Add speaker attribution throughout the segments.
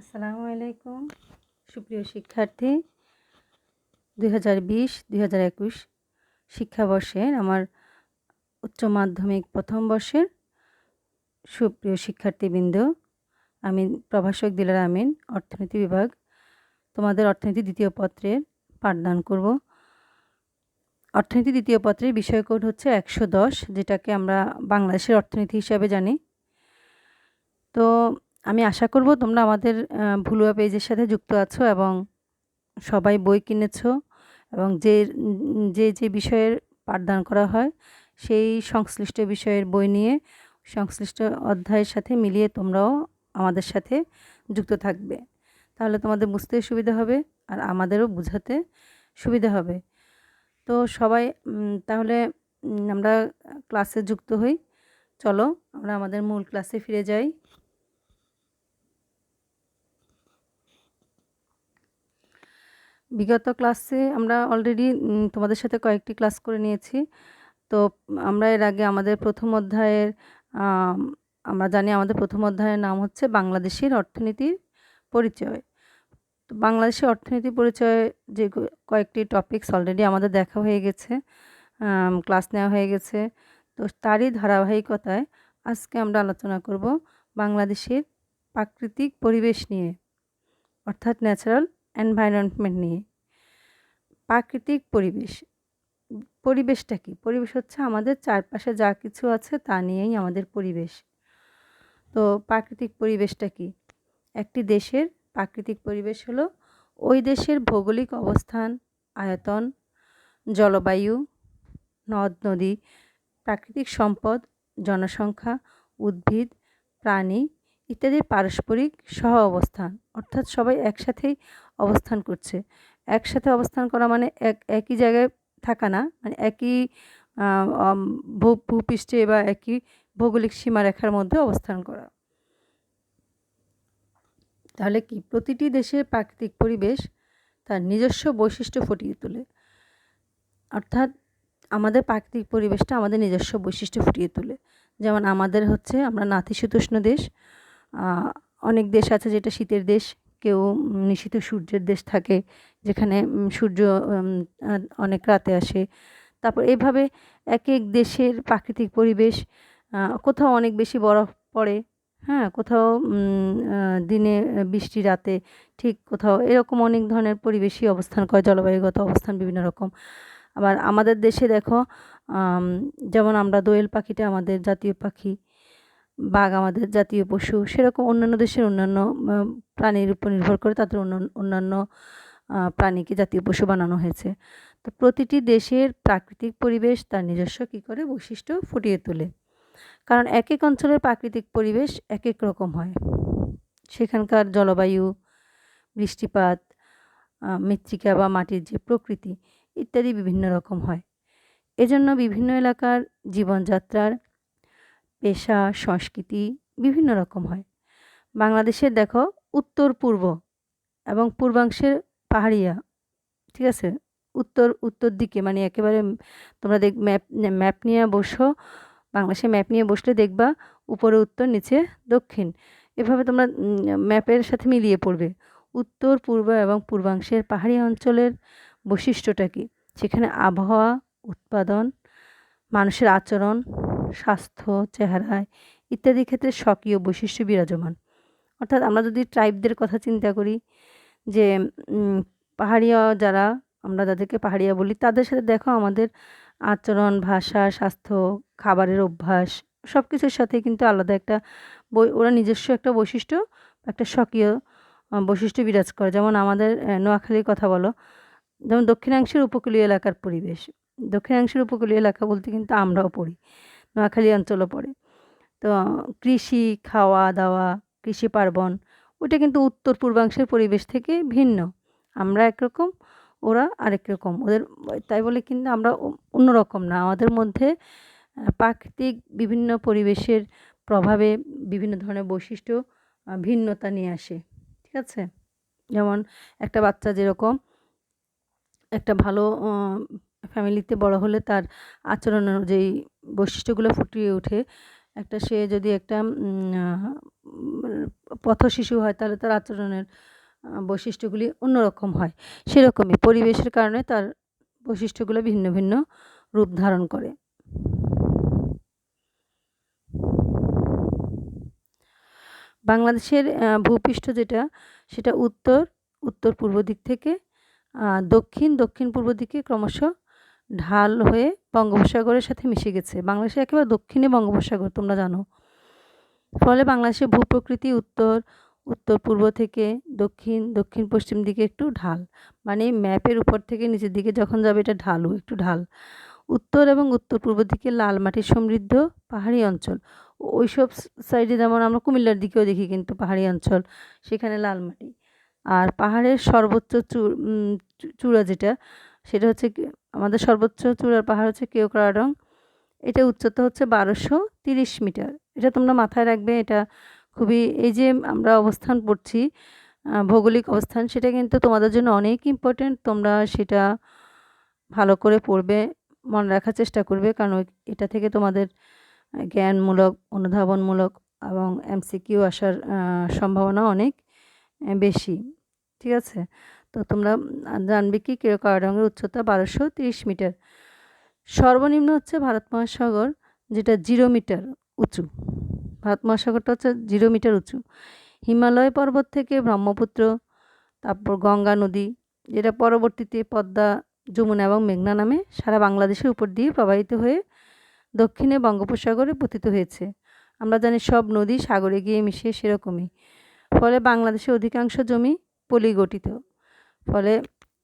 Speaker 1: আসসালামু আলাইকুম। সুপ্রিয় শিক্ষার্থী, দুই হাজার বিশ, দুই হাজার একুশ শিক্ষাবর্ষের আমার উচ্চ মাধ্যমিক প্রথম বর্ষের সুপ্রিয় শিক্ষার্থীবৃন্দ, আমি প্রভাষক দিলার আমিন, অর্থনীতি বিভাগ। তোমাদের অর্থনীতি দ্বিতীয় পত্রের পাঠদান করব। অর্থনীতি দ্বিতীয় পত্রের বিষয় কোড হচ্ছে একশো দশ, যেটাকে আমরা বাংলাদেশের অর্থনীতি হিসাবে জানি। তো আমি আশা করব তোমরা আমাদের ভুলুয়া পেজের সাথে যুক্ত আছো এবং সবাই বই কিনেছো এবং যে যে যে বিষয়ের পাঠদান করা হয় সেই সংশ্লিষ্ট বিষয়ের বই নিয়ে সংশ্লিষ্ট অধ্যায়ের সাথে মিলিয়ে তোমরাও আমাদের সাথে যুক্ত থাকবে। তাহলে তোমাদের বুঝতে সুবিধা হবে আর আমাদেরও বুঝাতে সুবিধা হবে। তো সবাই তাহলে আমরা ক্লাসে যুক্ত হই। চলো, আমরা আমাদের মূল ক্লাসে ফিরে যাই। বিগত ক্লাসে আমরা অলরেডি তোমাদের সাথে কয়েকটি ক্লাস করে নিয়েছি। তো আমরা এর আগে আমাদের প্রথম অধ্যায়ের আমরা জানি আমাদের প্রথম অধ্যায়ের নাম হচ্ছে বাংলাদেশের অর্থনীতির পরিচয়। তো বাংলাদেশের অর্থনীতি পরিচয় যে কয়েকটি টপিকস অলরেডি আমাদের দেখা হয়ে গেছে ক্লাস নেওয়া হয়ে গেছে। তো তারই ধারাবাহিকতায় আজকে আমরা আলোচনা করব বাংলাদেশের প্রাকৃতিক পরিবেশ নিয়ে, অর্থাৎ ন্যাচারাল এনভায়রনমেন্ট নিয়ে। প্রাকৃতিক পরিবেশ, পরিবেশটা কি? পরিবেশ হচ্ছে আমাদের চারপাশে যা কিছু আছে তা নিয়েই আমাদের পরিবেশ। তো প্রাকৃতিক পরিবেশটা কি? একটি দেশের প্রাকৃতিক পরিবেশ হলো ওই দেশের ভৌগোলিক অবস্থান, আয়তন, জলবায়ু, নদ, নদী, প্রাকৃতিক সম্পদ, জনসংখ্যা, উদ্ভিদ, প্রাণী ইত্যাদির পারস্পরিক সহ অবস্থান অর্থাৎ সবাই একসাথেই অবস্থান করছে। একসাথে অবস্থান করা মানে এক, একই জায়গায় থাকা না মানে একই ভূ, ভূপৃষ্ঠে বা একই ভৌগোলিক সীমারেখার মধ্যে অবস্থান করা। তাহলে কি? প্রতিটি দেশের প্রাকৃতিক পরিবেশ তার নিজস্ব বৈশিষ্ট্য ফুটিয়ে তোলে। অর্থাৎ আমাদের প্রাকৃতিক পরিবেশটা আমাদের নিজস্ব বৈশিষ্ট্য ফুটিয়ে তোলে। যেমন আমাদের হচ্ছে আমরা নাতিশীতোষ্ণ দেশ অনেক দেশ আছে যেটা শীতের দেশ, কেউ নিশীত সূর্যের দেশ থাকে, যেখানে সূর্য অনেক রাতে আসে। তারপর এভাবে এক এক দেশের প্রাকৃতিক পরিবেশ কোথাও অনেক বেশি বরফ পড়ে হ্যাঁ কোথাও দিনে বৃষ্টি রাতে, ঠিক কোথাও এরকম অনেক ধরনের পরিবেশই অবস্থান করে, জলবায়ুগত অবস্থান বিভিন্ন রকম। আবার আমাদের দেশে দেখো যেমন আমরা দোয়েল পাখিটা আমাদের জাতীয় পাখি বাঘ আমাদের জাতীয় পশু, সেরকম অন্যান্য দেশের অন্যান্য প্রাণীর উপর নির্ভর করে তাদের অন্যান্য প্রাণীকে জাতীয় পশু বানানো হয়েছে। তো প্রতিটি দেশের প্রাকৃতিক পরিবেশ তার নিজস্ব কী করে বৈশিষ্ট্য ফুটিয়ে তোলে। কারণ এক এক অঞ্চলের প্রাকৃতিক পরিবেশ এক এক রকম হয়। সেখানকার জলবায়ু, বৃষ্টিপাত মৃত্তিকা বা মাটির যে প্রকৃতি ইত্যাদি বিভিন্ন রকম হয়। এজন্য বিভিন্ন এলাকার জীবনযাত্রার পেশা, সংস্কৃতি বিভিন্ন রকম হয়। বাংলাদেশের দেখো উত্তর পূর্ব এবং পূর্বাংশের পাহাড়িয়া, ঠিক আছে? উত্তর উত্তর দিকে মানে একেবারে তোমরা দেখ, ম্যাপ ম্যাপ নিয়ে বসো বাংলাদেশে ম্যাপ নিয়ে বসলে দেখবা উপরে, উত্তর, নিচে, দক্ষিণ। এভাবে তোমরা ম্যাপের সাথে মিলিয়ে পড়বে। উত্তর, পূর্ব এবং পূর্বাংশের পাহাড়ি অঞ্চলের বৈশিষ্ট্যটা কী? সেখানে আবহাওয়া, উৎপাদন, মানুষের আচরণ স্বাস্থ্য চেহারায় ইত্যাদি ক্ষেত্রে স্বকীয় বৈশিষ্ট্য বিরাজমান। অর্থাৎ আমরা যদি ট্রাইবদের কথা চিন্তা করি যে পাহাড়িয়া যারা, আমরা যাদেরকে পাহাড়িয়া বলি, তাদের সাথে দেখো আমাদের আচরণ, ভাষা, স্বাস্থ্য, খাবারের অভ্যাস সব কিছুর সাথে কিন্তু আলাদা একটা বই ওরা নিজস্ব একটা বৈশিষ্ট্য, একটা স্বকীয় বৈশিষ্ট্য বিরাজ করে। যেমন আমাদের নোয়াখালীর কথা বলো, যেমন দক্ষিণাংশের উপকূলীয় এলাকার পরিবেশ। দক্ষিণাংশের উপকূলীয় এলাকা বলতে কিন্তু আমরাও পড়ি। নোয়াখালী অঞ্চলও পড়ে। তো কৃষি, খাওয়া, দাওয়া, কৃষি পার্বণ, ওটা কিন্তু উত্তর পূর্বাংশের পরিবেশ থেকে ভিন্ন। আমরা একরকম, ওরা আরেক রকম। ওদের, তাই বলে কিন্তু আমরা অন্যরকম না। আমাদের মধ্যে প্রাকৃতিক বিভিন্ন পরিবেশের প্রভাবে বিভিন্ন ধরনের বৈশিষ্ট্য ভিন্নতা নিয়ে আসে। ঠিক আছে? যেমন একটা বাচ্চা যেরকম, একটা ভালো ফ্যামিলিতে বড় হলে তার আচরণ অনুযায়ী বৈশিষ্ট্যগুলো ফুটিয়ে ওঠে। একটা সে যদি একটা পথ শিশু হয় তাহলে তার আচরণের বৈশিষ্ট্যগুলি অন্যরকম হয়। সেরকমই পরিবেশের কারণে তার বৈশিষ্ট্যগুলো ভিন্ন ভিন্ন রূপ ধারণ করে। বাংলাদেশের ভূপৃষ্ঠ যেটা, সেটা উত্তর উত্তর পূর্ব দিক থেকে দক্ষিণ দক্ষিণ পূর্ব দিকে ক্রমশ ঢাল হয়ে বঙ্গোপসাগরের সাথে মিশে গেছে। বাংলাদেশের একেবারে দক্ষিণে বঙ্গোপসাগর, তোমরা জানো। ফলে বাংলাদেশের ভূপ্রকৃতি উত্তর উত্তর পূর্ব থেকে দক্ষিণ দক্ষিণ পশ্চিম দিকে একটু ঢাল। মানে ম্যাপের উপর থেকে নিচের দিকে যখন যাবে এটা ঢালু, একটু ঢাল। উত্তর এবং উত্তর পূর্ব দিকে লাল মাটির সমৃদ্ধ পাহাড়ি অঞ্চল। ওই সব সাইডে যেমন আমরা কুমিল্লার দিকেও দেখি কিন্তু পাহাড়ি অঞ্চল, সেখানে লাল মাটি। আর পাহাড়ের সর্বোচ্চ চূড়া যেটা সেটা হচ্ছে আমাদের সর্বোচ্চ চূড়ার পাহাড় হচ্ছে কেওক্রাডং এটা উচ্চতা হচ্ছে বারোশো তিরিশ মিটার। এটা তোমরা মাথায় রাখবে, এটা খুবই এই যে আমরা অবস্থান পড়ছি ভৌগোলিক অবস্থান, সেটা কিন্তু তোমাদের জন্য অনেক ইম্পর্টেন্ট তোমরা সেটা ভালো করে পড়বে, মনে রাখার চেষ্টা করবে, কারণ এটা থেকে তোমাদের জ্ঞানমূলক, অনুধাবনমূলক এবং এমসিকিউ আসার সম্ভাবনা অনেক বেশি। ঠিক আছে? তো তোমরা জানবে কি কারাডঙ্গের উচ্চতা বারোশো তিরিশ মিটার। সর্বনিম্ন হচ্ছে ভারত মহাসাগর, যেটা জিরো মিটার উঁচু। ভারত মহাসাগরটা হচ্ছে জিরো মিটার উঁচু। হিমালয় পর্বত থেকে ব্রহ্মপুত্র, তারপর গঙ্গা নদী, যেটা পরবর্তীতে পদ্মা, যমুনা এবং মেঘনা নামে সারা বাংলাদেশের উপর দিয়ে প্রবাহিত হয়ে দক্ষিণে বঙ্গোপসাগরে পতিত হয়েছে। আমরা জানি সব নদী সাগরে গিয়ে মিশে সেরকমই। ফলে বাংলাদেশের অধিকাংশ জমি পলিগঠিত। ফলে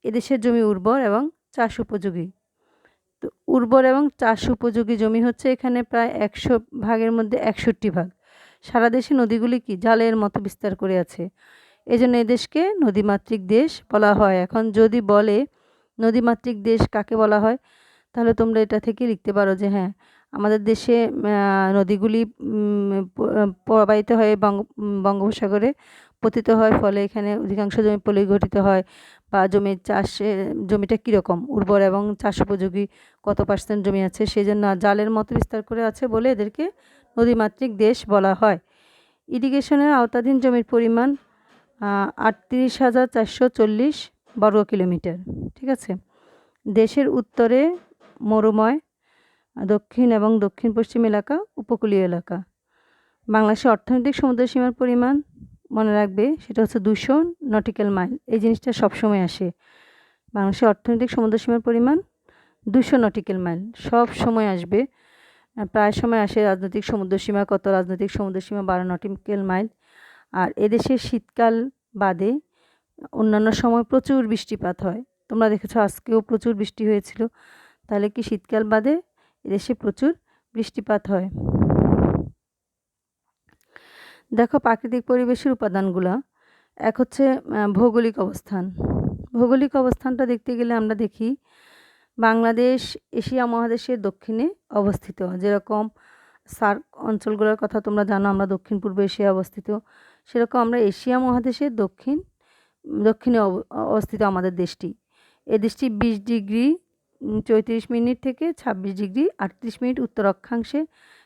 Speaker 1: এদেশের জমি উর্বর এবং চাষ উপযোগী। তো উর্বর এবং চাষ উপযোগী জমি হচ্ছে এখানে প্রায় একশো ভাগের মধ্যে একষট্টি ভাগ। সারা দেশে নদীগুলি কি জালের মতো বিস্তার করে আছে? এই জন্য এদেশকে নদীমাতৃক দেশ বলা হয়। এখন যদি বলে নদীমাতৃক দেশ কাকে বলা হয়, তাহলে তোমরা এটা থেকে লিখতে পারো যে হ্যাঁ আমাদের দেশে নদীগুলি প্রবাহিত হয়ে বঙ্গ বঙ্গোপসাগরে পতিত হয়, ফলে এখানে অধিকাংশ জমি পলিগঠিত হয় বা জমির চাষে, জমিটা কীরকম? উর্বর এবং চাষ উপযোগী কত পার্সেন্ট জমি আছে? সেই জন্য জালের মতো বিস্তার করে আছে বলে এদেরকে নদীমাতৃক দেশ বলা হয়। ইরিগেশনের আওতাধীন জমির পরিমাণ আটত্রিশ হাজার চারশো চল্লিশ বর্গ কিলোমিটার, ঠিক আছে? দেশের উত্তরে মরুময়, দক্ষিণ এবং দক্ষিণ পশ্চিম এলাকা, উপকূলীয় এলাকা। বাংলাদেশের অর্থনৈতিক সমুদ্র সীমার পরিমাণ মনে রাখবে, সেটা হচ্ছে দুশো নটিক্যাল মাইল। এই জিনিসটা সবসময় আসে। বাংলাদেশের অর্থনৈতিক সমুদ্র সীমার পরিমাণ দুশো নটিক্যাল মাইল। সব সময় আসবে প্রায় সময় আসে রাজনৈতিক সমুদ্র সীমা কত? রাজনৈতিক সমুদ্র সীমা বারো নটিক্যাল মাইল। আর এদেশে শীতকাল বাদে অন্যান্য সময় প্রচুর বৃষ্টিপাত হয়। তোমরা দেখেছ আজকেও প্রচুর বৃষ্টি হয়েছিল। তাহলে কি শীতকাল বাদে এদেশে প্রচুর বৃষ্টিপাত হয়? দেখো প্রাকৃতিক পরিবেশের উপাদানগুলো, এক হচ্ছে ভৌগোলিক অবস্থান। ভৌগোলিক অবস্থানটা দেখতে গেলে আমরা দেখি, বাংলাদেশ, এশিয়া মহাদেশের দক্ষিণে অবস্থিত। যেরকম সার্ক অঞ্চলগুলোর কথা তোমরা জানো, আমরা দক্ষিণ পূর্ব এশিয়ায় অবস্থিত। সেরকম আমরা এশিয়া মহাদেশের দক্ষিণ, দক্ষিণে অবস্থিত আমাদের দেশটি। এ দেশটি বিশ ডিগ্রি চৌত্রিশ মিনিট থেকে ছাব্বিশ ডিগ্রি, আটত্রিশ মিনিট উত্তর অক্ষাংশে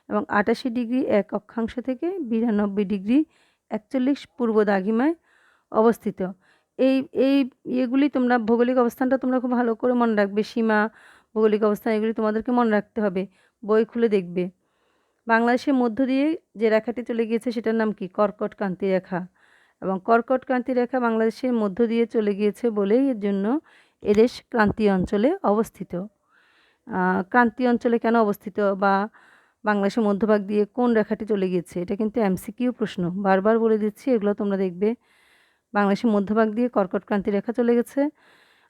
Speaker 1: এবং আটাশি ডিগ্রি এক অক্ষাংশ থেকে বিরানব্বই ডিগ্রি একচল্লিশ পূর্ব দাগিমায় অবস্থিত। এই এই ইয়েগুলি তোমরা, ভৌগোলিক অবস্থানটা তোমরা খুব ভালো করে মনে রাখবে। সীমা, ভৌগোলিক অবস্থান, এগুলি তোমাদেরকে মনে রাখতে হবে। বই খুলে দেখবে। বাংলাদেশের মধ্য দিয়ে যে রেখাটি চলে গিয়েছে সেটার নাম কি? কর্কট ক্রান্তি রেখা। এবং কর্কট ক্রান্তি রেখা বাংলাদেশের মধ্য দিয়ে চলে গিয়েছে বলেই এর জন্য এদেশ ক্রান্তি অঞ্চলে অবস্থিত। ক্রান্তি অঞ্চলে কেন অবস্থিত? বা বাংলাদেশের মধ্যভাগ দিয়ে কোন রেখাটি চলে গিয়েছে? এটা কিন্তু এমসিকিউ প্রশ্ন। বারবার বলে দিচ্ছি, এগুলো তোমরা দেখবে। বাংলাদেশের মধ্যভাগ দিয়ে কর্কটক্রান্তি রেখা চলে গেছে।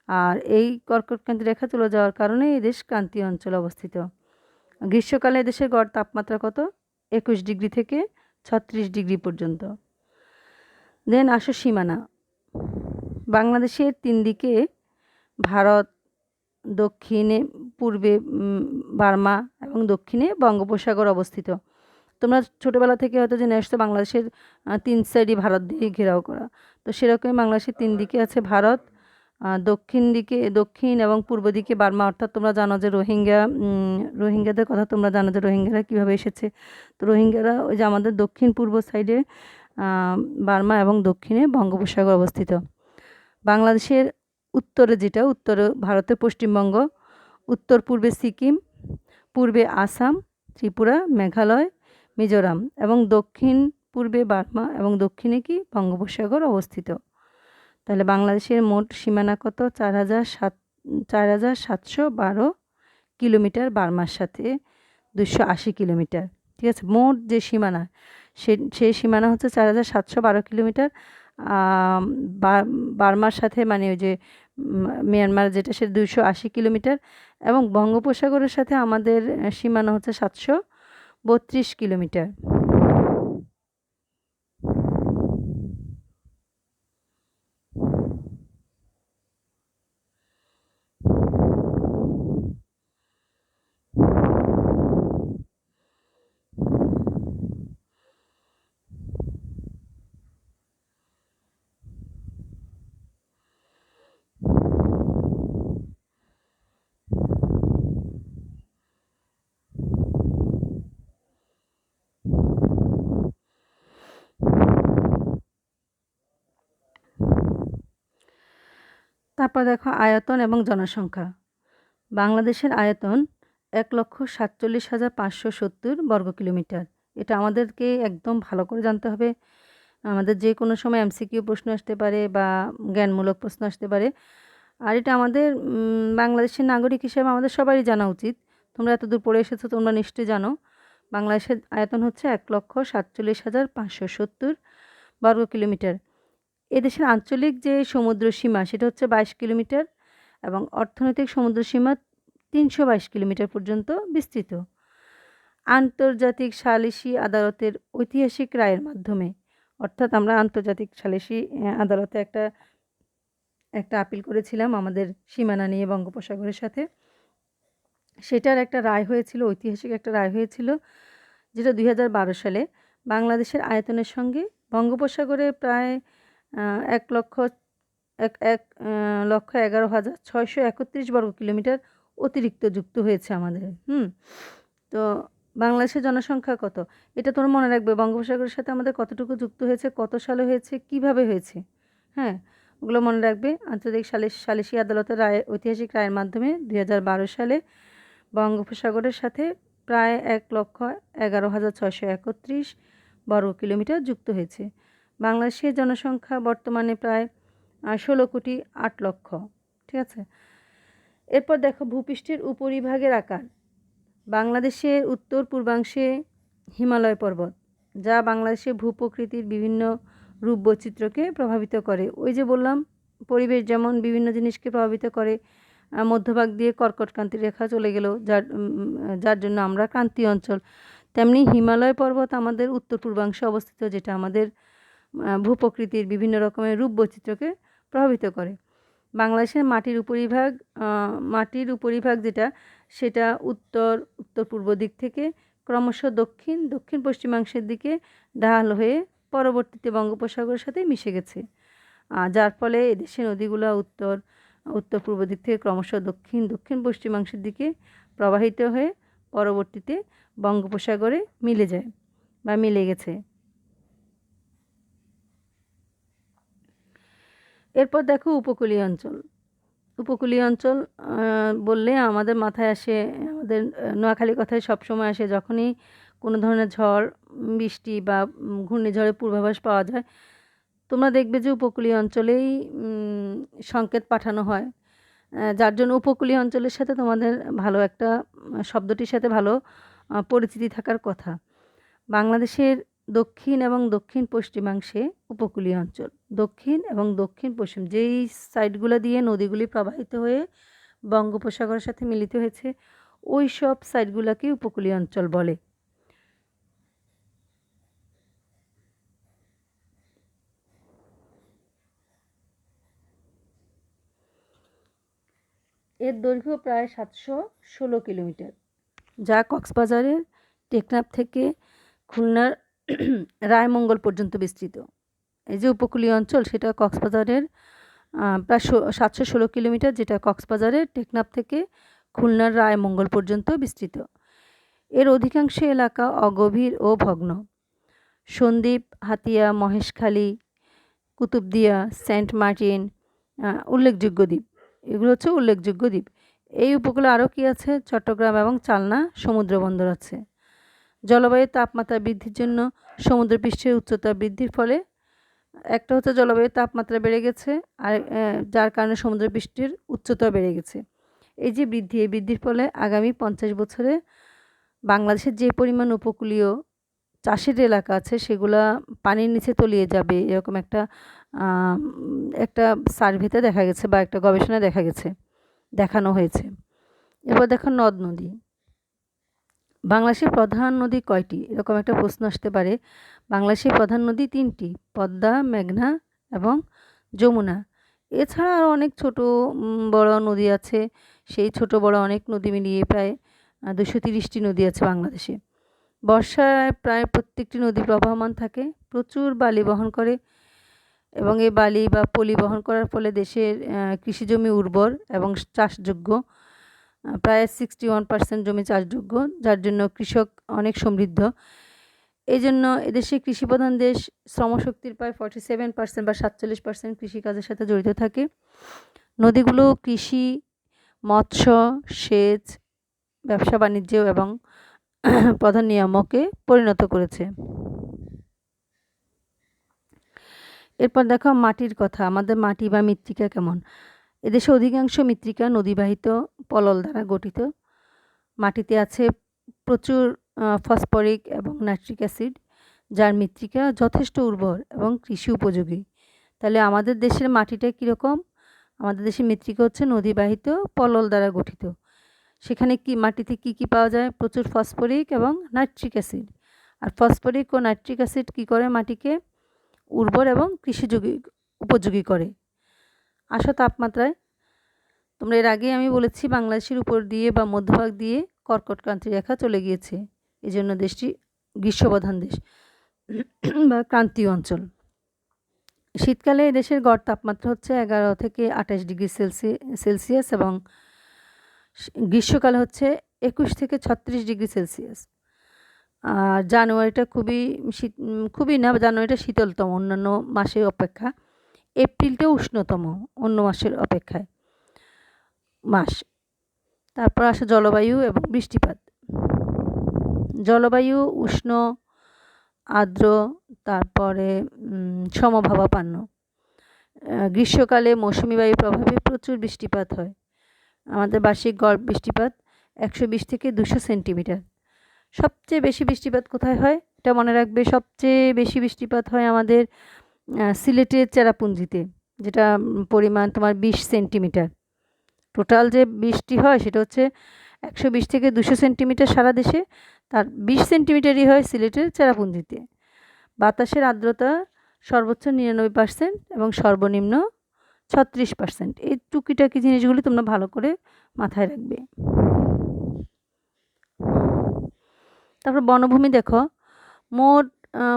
Speaker 1: আর এই কর্কটক্রান্তি রেখা চলে যাওয়ার কারণে এই দেশ ক্রান্তীয় অঞ্চলে অবস্থিত। গ্রীষ্মকালে দেশের গড় তাপমাত্রা কত? একুশ ডিগ্রি থেকে ছত্রিশ ডিগ্রি পর্যন্ত। দেন আসো সীমানা। বাংলাদেশের তিন দিকে ভারত দক্ষিণে পূর্বে বার্মা এবং দক্ষিণে বঙ্গোপসাগর অবস্থিত। তোমরা ছোটোবেলা থেকে হয়তো জেনে আসছো বাংলাদেশের তিন সাইডই ভারত দিয়ে ঘেরাও করা। তো সেরকমই বাংলাদেশের তিন দিকে আছে ভারত দক্ষিণ দিকে দক্ষিণ এবং পূর্ব দিকে বার্মা। অর্থাৎ তোমরা জানো যে রোহিঙ্গা রোহিঙ্গাদের কথা তোমরা জানো যে রোহিঙ্গারা কীভাবে এসেছে। তো রোহিঙ্গারা ওই যে আমাদের দক্ষিণ পূর্ব সাইডে বার্মা এবং দক্ষিণে বঙ্গোপসাগর অবস্থিত। বাংলাদেশের উত্তরে যেটা, উত্তরে ভারতের পশ্চিমবঙ্গ, উত্তর পূর্বে সিকিম, পূর্বে আসাম, ত্রিপুরা, মেঘালয়, মিজোরাম এবং দক্ষিণ পূর্বে বার্মা এবং দক্ষিণে কি বঙ্গোপসাগর অবস্থিত। তাহলে বাংলাদেশের মোট সীমানা কত? চার হাজার সাত, চার হাজার সাতশো বারো কিলোমিটার বার্মার সাথে দুশো আশি কিলোমিটার। ঠিক আছে? মোট যে সীমানা, সে, সেই সীমানা হচ্ছে চার হাজার সাতশো বারো কিলোমিটার বার্মার সাথে মানে ওই যে মিয়ানমার যেটা সে দুশো আশি কিলোমিটার, এবং বঙ্গোপসাগরের সাথে আমাদের সীমানা হচ্ছে সাতশো বত্রিশ কিলোমিটার। তারপর দেখো আয়তন এবং জনসংখ্যা। বাংলাদেশের আয়তন এক লক্ষ সাতচল্লিশ হাজার পাঁচশো সত্তর বর্গ কিলোমিটার। এটা আমাদেরকে একদম ভালো করে জানতে হবে। আমাদের যে কোনো সময় এমসিকিউ প্রশ্ন আসতে পারে বা জ্ঞানমূলক প্রশ্ন আসতে পারে। আর এটা আমাদের বাংলাদেশের নাগরিক হিসেবে আমাদের সবারই জানা উচিত। তোমরা এত দূর পড়ে এসেছ, তোমরা নিশ্চয়ই জানো। বাংলাদেশের আয়তন হচ্ছে এক লক্ষ সাতচল্লিশ হাজার পাঁচশো সত্তর বর্গ কিলোমিটার। এদেশের আঞ্চলিক যে সমুদ্র সীমা সেটা হচ্ছে বাইশ কিলোমিটার এবং অর্থনৈতিক সমুদ্র সীমা তিনশো বাইশ কিলোমিটার পর্যন্ত বিস্তৃত। আন্তর্জাতিক সালিসি আদালতের ঐতিহাসিক রায়ের মাধ্যমে, অর্থাৎ আমরা আন্তর্জাতিক সালিসি আদালতে একটা একটা আপিল করেছিলাম আমাদের সীমানা নিয়ে বঙ্গোপসাগরের সাথে। সেটার একটা রায় হয়েছিল, ঐতিহাসিক একটা রায় হয়েছিল, যেটা দুই হাজার বারো সালে বাংলাদেশের আয়তনের সঙ্গে বঙ্গোপসাগরে প্রায় এক লক্ষ, এক এক লক্ষ এগারো হাজার ছয়শো একত্রিশ বর্গ কিলোমিটার অতিরিক্ত যুক্ত হয়েছে আমাদের, হুম? তো বাংলাদেশের জনসংখ্যা কত? এটা তোমরা মনে রাখবে, বঙ্গোপসাগরের সাথে আমাদের কতটুকু যুক্ত হয়েছে, কত সালে হয়েছে, কীভাবে হয়েছে হ্যাঁ? ওগুলো মনে রাখবে, আন্তর্জাতিক সালিশ সালিশি আদালতের রায়, ঐতিহাসিক রায়ের মাধ্যমে দুই হাজার বারো সালে বঙ্গোপসাগরের সাথে প্রায় এক লক্ষ এগারো হাজার ছয়শো একত্রিশ বর্গ কিলোমিটার যুক্ত হয়েছে। বাংলাদেশের জনসংখ্যা বর্তমানে প্রায় ষোলো কোটি আট লক্ষ। ঠিক আছে? এরপর দেখো ভূপৃষ্ঠের উপরিভাগের আকার। বাংলাদেশের উত্তর পূর্বাংশে হিমালয় পর্বত, যা বাংলাদেশের ভূপ্রকৃতির বিভিন্ন রূপ বৈচিত্র্যকে প্রভাবিত করে। ওই যে বললাম, পরিবেশ যেমন বিভিন্ন জিনিসকে প্রভাবিত করে মধ্যভাগ দিয়ে কর্কটক্রান্তি রেখা চলে গেল, যার যার জন্য আমরা ক্রান্তীয় অঞ্চল। তেমনি হিমালয় পর্বত আমাদের উত্তর পূর্বাংশে অবস্থিত, যেটা আমাদের ভূপ্রকৃতির বিভিন্ন রকমের রূপ বৈচিত্র্যকে প্রভাবিত করে। বাংলাদেশের মাটির উপরিভাগ মাটির উপরিভাগ যেটা, সেটা উত্তর উত্তর পূর্ব দিক থেকে ক্রমশ দক্ষিণ দক্ষিণ পশ্চিমাংশের দিকে ঢাল হয়ে পরবর্তীতে বঙ্গোপসাগরের সাথে মিশে গেছে। যার ফলে এদেশের নদীগুলো উত্তর উত্তর পূর্ব দিক থেকে ক্রমশ দক্ষিণ দক্ষিণ পশ্চিমাংশের দিকে প্রবাহিত হয়ে পরবর্তীতে বঙ্গোপসাগরে মিলে যায় বা মিলে গেছে। এরপর দেখো উপকূলীয় অঞ্চল। উপকূলীয় অঞ্চল বললে আমাদের মাথায় আসে, আমাদের নোয়াখালী কথায় সবসময় আসে, যখনই কোনো ধরনের ঝড়, বৃষ্টি বা ঘূর্ণিঝড়ের পূর্বাভাস পাওয়া যায়, তোমরা দেখবে যে উপকূলীয় অঞ্চলেই সংকেত পাঠানো হয়। যার জন্য উপকূলীয় অঞ্চলের সাথে তোমাদের ভালো একটা, শব্দটির সাথে ভালো পরিচিতি থাকার কথা। বাংলাদেশের দক্ষিণ এবং দক্ষিণ পশ্চিমাংশে উপকূলীয় অঞ্চল। দক্ষিণ এবং দক্ষিণ পশ্চিম, যেই সাইডগুলো দিয়ে নদীগুলি প্রবাহিত হয়ে বঙ্গোপসাগরের সাথে মিলিত হয়েছে, ওই সব সাইডগুলোকে উপকূলীয় অঞ্চল বলে। এর দৈর্ঘ্য প্রায় সাতশো ষোলো কিলোমিটার, যা কক্সবাজারের টেকনাফ থেকে খুলনার রায়মঙ্গল পর্যন্ত বিস্তৃত। এই যে উপকূলীয় অঞ্চল, সেটা কক্সবাজারের প্রায় সাতশো ষোলো কিলোমিটার, যেটা কক্সবাজারের টেকনাফ থেকে খুলনার রায়মঙ্গল পর্যন্ত বিস্তৃত। এর অধিকাংশ এলাকা অগভীর ও ভগ্ন। সন্দ্বীপ, হাতিয়া, মহেশখালী, কুতুবদিয়া, সেন্ট মার্টিন উল্লেখযোগ্য দ্বীপ। এগুলো হচ্ছে উল্লেখযোগ্য দ্বীপ। এই উপকূলে আরও কী আছে? চট্টগ্রাম এবং চালনা সমুদ্র বন্দর আছে। জলবায়ুর তাপমাত্রা বৃদ্ধির জন্য সমুদ্রপৃষ্ঠের উচ্চতা বৃদ্ধির ফলে একটা হচ্ছে জলবায়ুর তাপমাত্রা বেড়ে গেছে, আর যার কারণে সমুদ্রপৃষ্ঠের উচ্চতা বেড়ে গেছে। এই যে বৃদ্ধি, এই বৃদ্ধির ফলে আগামী পঞ্চাশ বছরে বাংলাদেশের যে পরিমাণ উপকূলীয় চাষের এলাকা আছে, সেগুলা পানির নিচে তলিয়ে যাবে, এরকম একটা একটা সার্ভেতে দেখা গেছে বা একটা গবেষণায় দেখা গেছে, দেখানো হয়েছে। এবার দেখো নদ, নদী। বাংলাদেশের প্রধান নদী কয়টি? এরকম একটা প্রশ্ন আসতে পারে। বাংলাদেশের প্রধান নদী তিনটি, পদ্মা, মেঘনা এবং যমুনা। এছাড়া আরও অনেক ছোট বড় নদী আছে। সেই ছোট বড় অনেক নদী মিলিয়ে প্রায় দুশো তিরিশটি নদী আছে বাংলাদেশে। বর্ষায় প্রায় প্রত্যেকটি নদী প্রবাহমান থাকে, প্রচুর বালি বহন করে এবং এই বালি বা পলি বহন করার ফলে দেশের কৃষিজমি উর্বর এবং চাষযোগ্য প্রায় সিক্সটি ওয়ান পার্সেন্ট জমি চাষযোগ্য, যার জন্য কৃষক অনেক সমৃদ্ধ। এই জন্য এদেশে কৃষিপ্রধান দেশ, শ্রমশক্তির প্রায় ফর্টি সেভেন পার্সেন্ট বা সাতচল্লিশ পার্সেন্ট কৃষিকাজের সাথে জড়িত থাকে। নদীগুলো কৃষি, মৎস্য, সেচ, ব্যবসা বাণিজ্য এবং প্রধান নিয়ামকে পরিণত করেছে। এরপর দেখো মাটির কথা, আমাদের মাটি বা মৃত্তিকা কেমন? এদেশে অধিকাংশ মৃত্তিকা নদীবাহিত পলল দ্বারা গঠিত। মাটিতে আছে প্রচুর ফসফরিক এবং নাইট্রিক অ্যাসিড, যার মৃত্তিকা যথেষ্ট উর্বর এবং কৃষি উপযোগী। তাহলে আমাদের দেশের মাটিটা কীরকম? আমাদের দেশের মৃত্তিকা হচ্ছে নদীবাহিত পলল দ্বারা গঠিত। সেখানে কি, মাটিতে কি কি পাওয়া যায়? প্রচুর ফসফরিক এবং নাইট্রিক অ্যাসিড। আর ফসফরিক ও নাইট্রিক অ্যাসিড কী করে মাটিকে উর্বর এবং কৃষিযোগী, উপযোগী করে? আসো তাপমাত্রায়। তোমরা এর আগে আমি বলেছি বাংলাদেশের উপর দিয়ে বা মধ্যভাগ দিয়ে কর্কট ক্রান্তি রেখা চলে গিয়েছে। এই জন্য দেশটি গ্রীষ্মপ্রধান দেশ বা ক্রান্তীয় অঞ্চল। শীতকালে দেশের গড় তাপমাত্রা হচ্ছে এগারো থেকে আঠাশ ডিগ্রি সেলসি সেলসিয়াস এবং গ্রীষ্মকালে হচ্ছে একুশ থেকে ছত্রিশ ডিগ্রি সেলসিয়াস। আর জানুয়ারিটা খুবই শীত খুবই না, জানুয়ারিটা শীতলতম অন্যান্য মাসের অপেক্ষা। এপ্রিলটা উষ্ণতম অন্য মাসের অপেক্ষায়। মাস। তারপর আসে জলবায়ু এবং বৃষ্টিপাত। জলবায়ু, উষ্ণ, আর্দ্র, তারপরে সমভাবাপান্ন। গ্রীষ্মকালে মৌসুমি বায়ুর প্রভাবে প্রচুর বৃষ্টিপাত হয়। আমাদের বার্ষিক গড় বৃষ্টিপাত একশো বিশ থেকে দুশো সেন্টিমিটার। সবচেয়ে বেশি বৃষ্টিপাত কোথায় হয়? এটা মনে রাখবে, সবচেয়ে বেশি বৃষ্টিপাত হয় আমাদের সিলেটের চেরাপুঞ্জিতে, যেটা পরিমাণ তোমার বিশ সেন্টিমিটার। টোটাল যে বৃষ্টি হয় সেটা হচ্ছে একশো বিশ থেকে দুশো সেন্টিমিটার সারা দেশে। তার বিশ সেন্টিমিটারই হয় সিলেটের চেরাপুঞ্জিতে। বাতাসের আর্দ্রতা সর্বোচ্চ নিরানব্বই পার্সেন্ট এবং সর্বনিম্ন ছত্রিশ পার্সেন্ট এই টুকিটাকি জিনিসগুলি তোমরা ভালো করে মাথায় রাখবে। তারপর বনভূমি দেখো। মোট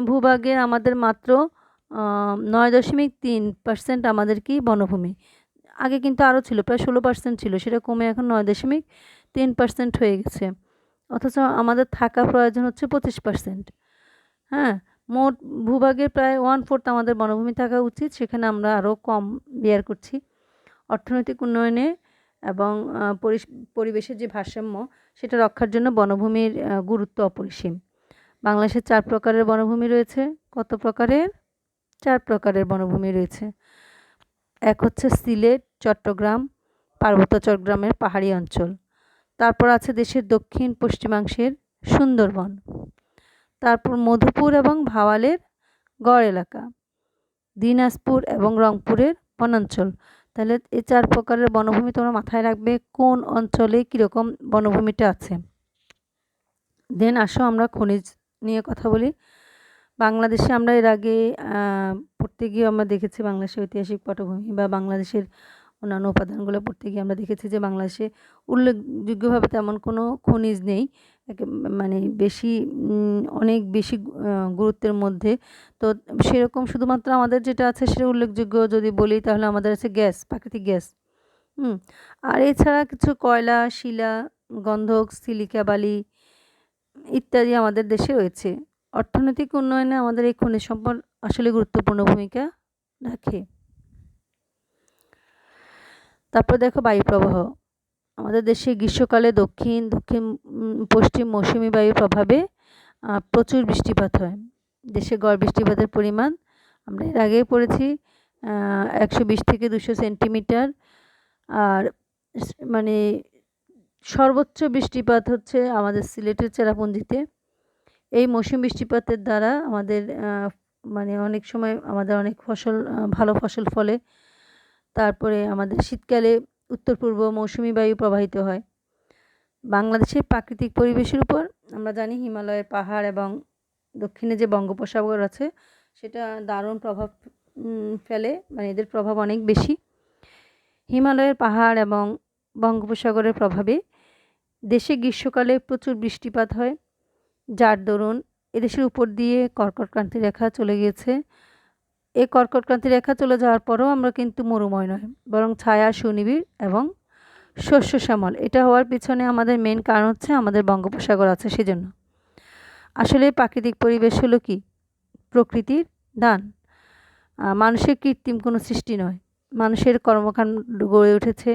Speaker 1: ভূভাগের আমাদের মাত্র নয় দশমিক তিন পার্সেন্ট আমাদের কি বনভূমি। আগে কিন্তু আরও ছিল, প্রায় ষোলো পার্সেন্ট ছিল, সেটা কমে এখন নয় দশমিক তিন পার্সেন্ট হয়ে গেছে। অথচ আমাদের থাকা প্রয়োজন হচ্ছে পঁচিশ পার্সেন্ট হ্যাঁ মোট ভূভাগের প্রায় ওয়ান ফোর্থ আমাদের বনভূমি থাকা উচিত, সেখানে আমরা আরও কম বিয়ার করছি। অর্থনৈতিক উন্নয়নে এবং পরিবেশের যে ভারসাম্য, সেটা রক্ষার জন্য বনভূমির গুরুত্ব অপরিসীম। বাংলাদেশের চার প্রকারের বনভূমি রয়েছে। কত প্রকারের? চার প্রকারের বনভূমি রয়েছে। এক হচ্ছে সিলেট, চট্টগ্রাম, পার্বত্য চট্টগ্রামের পাহাড়ি অঞ্চল। তারপর আছে দেশের দক্ষিণ, পশ্চিমাংশের সুন্দরবন। তারপর মধুপুর এবং ভাওয়ালের গড় এলাকা। দিনাজপুর এবং রংপুরের বনাঞ্চল। তাহলে এই চার প্রকারের বনভূমি তোমরা মাথায় রাখবে, কোন অঞ্চলে কীরকম বনভূমিটা আছে। দেন আসো আমরা খনিজ নিয়ে কথা বলি। বাংলাদেশে আমরা এর আগে পড়তে গিয়ে আমরা দেখেছি বাংলাদেশের ঐতিহাসিক পটভূমি বা বাংলাদেশের অন্যান্য উপাদানগুলো পড়তে গিয়ে আমরা দেখেছি যে বাংলাদেশে উল্লেখযোগ্যভাবে তেমন কোনো খনিজ নেই। মানে বেশি অনেক বেশি গুরুত্বের মধ্যে। তো সেরকম শুধুমাত্র আমাদের যেটা আছে সেটা উল্লেখযোগ্য যদি বলি তাহলে আমাদের আছে গ্যাস, প্রাকৃতিক গ্যাস। হুম, আর এছাড়া কিছু কয়লা, শিলা, গন্ধক, সিলিকা, বালি ইত্যাদি আমাদের দেশে রয়েছে। অর্থনৈতিক উন্নয়নে আমাদের এই খনিজ সম্পদ আসলে গুরুত্বপূর্ণ ভূমিকা রাখে। তারপর দেখো বায়ু প্রবাহ আমাদের দেশে গ্রীষ্মকালে দক্ষিণ দক্ষিণ পশ্চিম মৌসুমি বায়ুর প্রভাবে প্রচুর বৃষ্টিপাত হয়। দেশে গড় বৃষ্টিপাতের পরিমাণ আমরা এর আগেই পড়েছি একশো বিশ থেকে দুশো সেন্টিমিটার। আর মানে সর্বোচ্চ বৃষ্টিপাত হচ্ছে আমাদের সিলেটের চেরাপুঞ্জিতে। এই মৌসুম বৃষ্টিপাতের দ্বারা আমাদের মানে অনেক সময় আমাদের অনেক ফসল ভালো ফসল ফলে। তারপরে আমাদের শীতকালে উত্তর পূর্ব মৌসুমি বায়ু প্রবাহিত হয়। বাংলাদেশের প্রাকৃতিক পরিবেশের উপর আমরা জানি হিমালয়ের পাহাড় এবং দক্ষিণে যে বঙ্গোপসাগর আছে, সেটা দারুণ প্রভাব ফেলে মানে এদের প্রভাব অনেক বেশি। হিমালয়ের পাহাড় এবং বঙ্গোপসাগরের প্রভাবে দেশে গ্রীষ্মকালে প্রচুর বৃষ্টিপাত হয়। যার দরুন এদেশের উপর দিয়ে কর্কটক্রান্তি রেখা চলে গিয়েছে। এই কর্কটক্রান্তি রেখা চলে যাওয়ার পরেও আমরা কিন্তু মরুময় নয় বরং ছায়া, সুনিবিড় এবং শস্য শ্যামল, এটা হওয়ার পিছনে আমাদের মেন কারণ হচ্ছে আমাদের বঙ্গোপসাগর আছে সেজন্য। আসলে প্রাকৃতিক পরিবেশ হলো কি? প্রকৃতির দান। মানুষের কৃত্রিম কোনো সৃষ্টি নয়। মানুষের কর্মকাণ্ড গড়ে উঠেছে।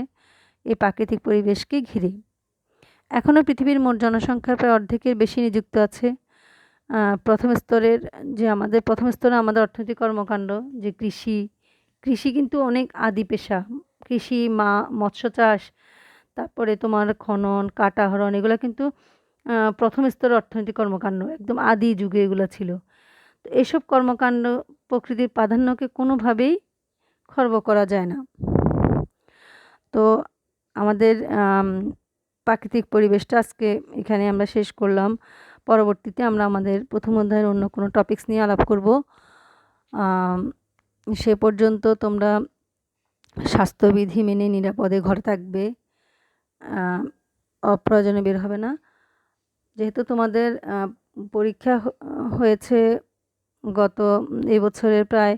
Speaker 1: এই প্রাকৃতিক পরিবেশকে ঘিরে। এখনও পৃথিবীর মোট জনসংখ্যার প্রায় অর্ধেকের বেশি নিযুক্ত আছে। প্রথম স্তরের যে আমাদের, প্রথম স্তরে আমাদের অর্থনৈতিক কর্মকাণ্ড, যে কৃষি কৃষি কিন্তু অনেক আদি পেশা। কৃষি, মা, মৎস্য চাষ, তারপরে তোমার খনন কাটাহরণ এগুলো কিন্তু প্রথম স্তরের অর্থনৈতিক কর্মকাণ্ড, একদম আদি যুগে এগুলো ছিল। তো এইসব কর্মকাণ্ড প্রকৃতির প্রাধান্যকে কোনোভাবেই খর্ব করা যায় না। তো আমাদের প্রাকৃতিক পরিবেশটা আজকে এখানে আমরা শেষ করলাম। পরবর্তীতে আমরা আমাদের প্রথম অধ্যায়ের অন্য কোনো টপিকস নিয়ে আলাপ করব। সে পর্যন্ত তোমরা স্বাস্থ্যবিধি মেনে নিরাপদে ঘরে থাকবে। অপ্রয়োজনে বের হবে না। যেহেতু তোমাদের পরীক্ষা হয়েছে গত এবছরের প্রায়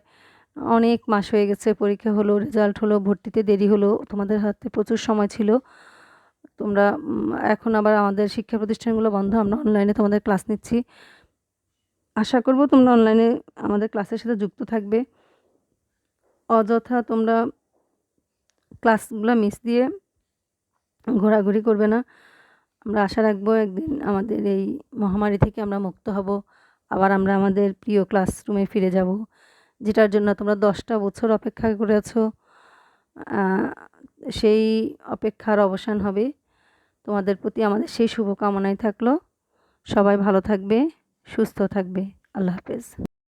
Speaker 1: অনেক মাস হয়ে গেছে। পরীক্ষা হলো রেজাল্ট হলো, ভর্তিতে দেরি হলো, তোমাদের হাতে প্রচুর সময় ছিল। তোমরা এখন আবার আমাদের শিক্ষা প্রতিষ্ঠানগুলো বন্ধ, আমরা অনলাইনে তোমাদের ক্লাস নিচ্ছি। আশা করব তোমরা অনলাইনে আমাদের ক্লাসের সাথে যুক্ত থাকবে। অযথা তোমরা ক্লাসগুলো মিস দিয়ে ঘোরাঘুরি করবে না। আমরা আশা রাখব একদিন আমাদের এই মহামারী থেকে আমরা মুক্ত হব, আবার আমরা আমাদের প্রিয় ক্লাসরুমে ফিরে যাব, যেটার জন্য তোমরা দশটা বছর অপেক্ষা করেছ। সেই অপেক্ষার অবসান হবে। তোমাদের প্রতি আমাদের সেই শুভকামনাই থাকল। সবাই ভালো থাকবে সুস্থ থাকবে। আল্লাহ হাফেজ।